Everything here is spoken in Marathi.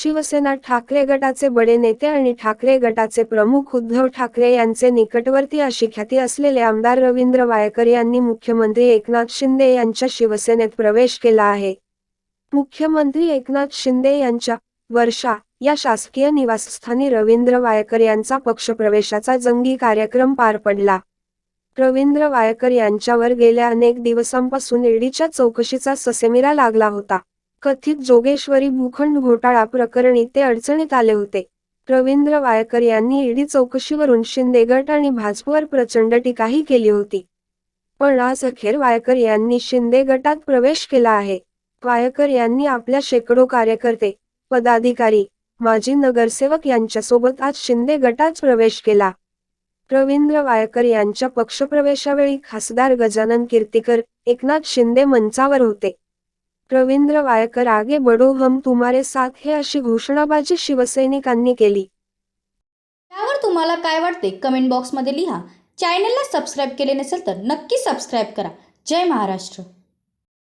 शिवसेना ठाकरे गटाचे बडे नेते आणि ठाकरे गटाचे प्रमुख उद्धव ठाकरे यांचे निकटवर्ती अशी ख्याती असलेले आमदार रवींद्र वायकर यांनी मुख्यमंत्री एकनाथ शिंदे यांच्या शिवसेनेत प्रवेश केला आहे. मुख्यमंत्री एकनाथ शिंदे यांच्या वर्षा या शासकीय निवासस्थानी रवींद्र वायकर यांचा पक्षप्रवेशाचा जंगी कार्यक्रम पार पडला. रवींद्र वायकर यांच्यावर गेल्या अनेक दिवसांपासून ईडीच्या चौकशीचा ससेमिरा लागला होता. कथित जोगेश्वरी भूखंड घोटाळा प्रकरणी ते अडचणीत आले होते. रवींद्र वायकर यांनी ईडी चौकशीवरून शिंदे गट आणि भाजपवर प्रचंड टीकाही केली होती. पण आज अखेर वायकर यांनी शिंदे गटात प्रवेश केला आहे. वायकर यांनी आपल्या शेकडो कार्यकर्ते पदाधिकारी माजी नगरसेवक यांच्यासोबत आज शिंदे गटात प्रवेश केला. रवींद्र वायकर यांच्या पक्षप्रवेशावेळी खासदार गजानन कीर्तीकर एकनाथ शिंदे मंचावर होते. रवींद्र वायकर आगे बडो हम तुम्हारे साथ हे अशी घोषणाबाजी शिवसैनिकांनी केली. त्यावर तुम्हाला काय वाटते कमेंट बॉक्समध्ये लिहा. चॅनलला सबस्क्राईब केले नसेल तर नक्की सबस्क्राईब करा. जय महाराष्ट्र.